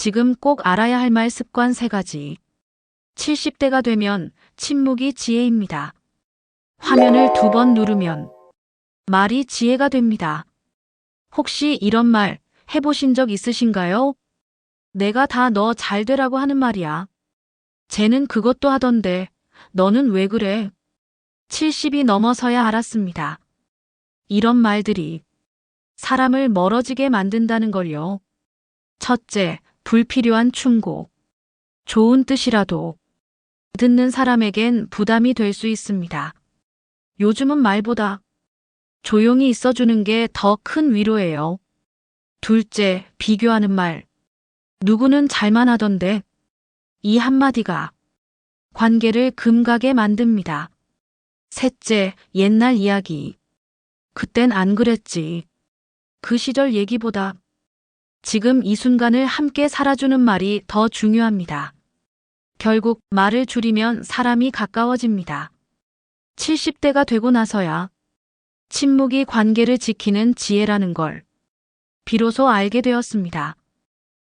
지금 꼭 알아야 할 말 습관 세 가지. 70대가 되면 침묵이 지혜입니다. 화면을 두 번 누르면 말이 지혜가 됩니다. 혹시 이런 말 해보신 적 있으신가요? 내가 다 너 잘 되라고 하는 말이야. 쟤는 그것도 하던데 너는 왜 그래? 70이 넘어서야 알았습니다. 이런 말들이 사람을 멀어지게 만든다는 걸요. 첫째, 불필요한 충고. 좋은 뜻이라도 듣는 사람에겐 부담이 될 수 있습니다. 요즘은 말보다 조용히 있어주는 게 더 큰 위로예요. 둘째, 비교하는 말. 누구는 잘만 하던데 이 한마디가 관계를 금가게 만듭니다. 셋째, 옛날 이야기. 그땐 안 그랬지. 그 시절 얘기보다 지금 이 순간을 함께 살아주는 말이 더 중요합니다. 결국 말을 줄이면 사람이 가까워집니다. 70대가 되고 나서야 침묵이 관계를 지키는 지혜라는 걸 비로소 알게 되었습니다.